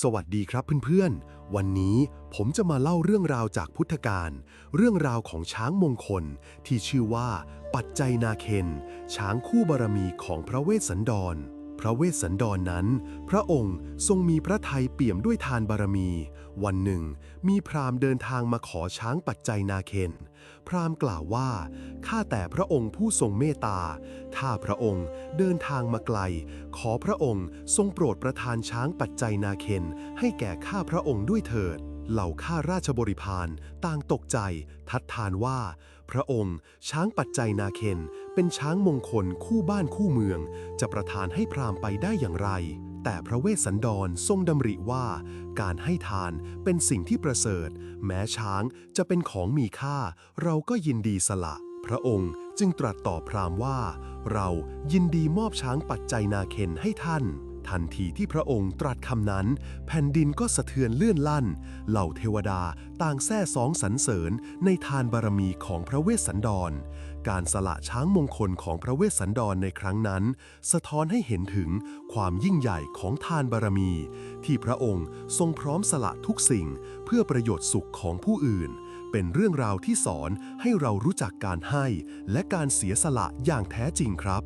สวัสดีครับเพื่อนๆ วันนี้ผมจะมาเล่าเรื่องราวจากพุทธการเรื่องราวของช้างมงคลที่ชื่อว่า ปัจจัยนาเคน ช้างคู่บารมีของพระเวสสันดร พระเวสสันดรนนั้น พระองค์ทรงมีพระทัยเปี่ยมด้วยทานบารมี วันหนึ่ง มีพราหมณ์เดินทางมาขอช้างปัจจัยนาเคนพราหมณ์กล่าวว่า ข้าแต่พระองค์ผู้ทรงเมตตา ถ้าพระองค์เดินทางมาไกล ขอพระองค์ทรงโปรดประทานช้างปัจจัยนาเคนให้แก่ข้าพระองค์ด้วยเถิด เหล่าข้าราชบริพารต่างตกใจ ทัดทานว่า พระองค์ช้างปัจจัยนาเคนเป็นช้างมงคลคู่บ้านคู่เมือง จะประทานให้พราหมณ์ไปได้อย่างไร แต่พระเวสสันดรทรงดำริว่า การให้ทานเป็นสิ่งที่ประเสริฐ แม้ช้างจะเป็นของมีค่า เราก็ยินดีสละพระองค์จึงตรัสต่อพราหมณ์ว่า เรายินดีมอบช้างปัจจัยนาเคนให้ท่าน ทันทีที่พระองค์ตรัสคำนั้น แผ่นดินก็สะเทือนเลื่อนลั่น เหล่าเทวดาต่างแซ่สองสรรเสริญในทานบารมีของพระเวสสันดร การสละช้างมงคลของพระเวสสันดรในครั้งนั้น สะท้อนให้เห็นถึงความยิ่งใหญ่ของทานบารมี ที่พระองค์ทรงพร้อมสละทุกสิ่ง เพื่อประโยชน์สุขของผู้อื่น เป็นเรื่องราวที่สอนให้เรารู้จักการให้ และการเสียสละอย่างแท้จริงครับ